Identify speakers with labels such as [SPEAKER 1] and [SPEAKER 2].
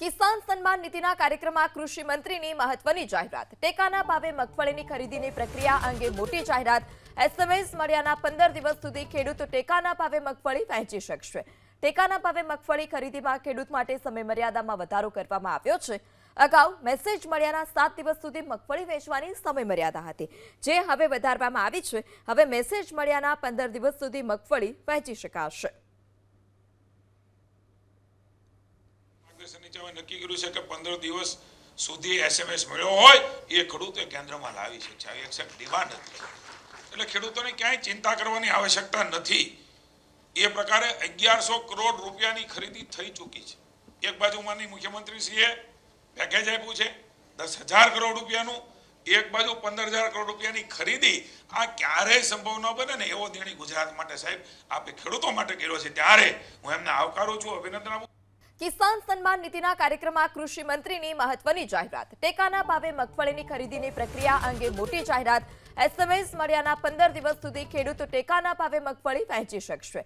[SPEAKER 1] કિસાન સન્માન નીતિના કાર્યક્રમમાં કૃષિ મંત્રીની મહત્વની જાહેરાત. ટેકાના ભાવે મગફળીની ખરીદીની પ્રક્રિયા અંગે મોટી જાહેરાત. એસએમએસ મળ્યાના પંદર દિવસ સુધી ખેડૂતો ટેકાના ભાવે મગફળી વહેંચી શકશે. ટેકાના ભાવે મગફળી ખરીદીમાં ખેડૂત માટે સમયમર્યાદામાં વધારો કરવામાં આવ્યો છે. અગાઉ મેસેજ મળ્યાના સાત દિવસ સુધી મગફળી વેચવાની સમયમર્યાદા હતી. જે હવે વધારવામાં આવી છે. હવે મેસેજ મળ્યાના પંદર દિવસ સુધી મગફળી વહેંચી શકાશે.
[SPEAKER 2] કરોડ રૂપિયાની ખરીદી એક બાજુ દસ હજાર કરોડ રૂપિયાનું. એક ખરીદી. આ ક્યારેય સંભવ ન બને ને એવો નિર્ણય ગુજરાત માટે સાહેબ આપે ખેડૂતો માટે કર્યો છે. ત્યારે હું એમને આવકારું છું, અભિનંદન આપું
[SPEAKER 1] કિસાન સન્માન નીતિના કાર્યક્રમમાં કૃષિ મંત્રીની મહત્વની જાહેરાત. ટેકાના ભાવે મગફળીની ખરીદીની પ્રક્રિયા અંગે મોટી જાહેરાત. એસએમએસ મળ્યાના પંદર દિવસ સુધી ખેડૂતો ટેકાના ભાવે મગફળી વહેંચી શકશે.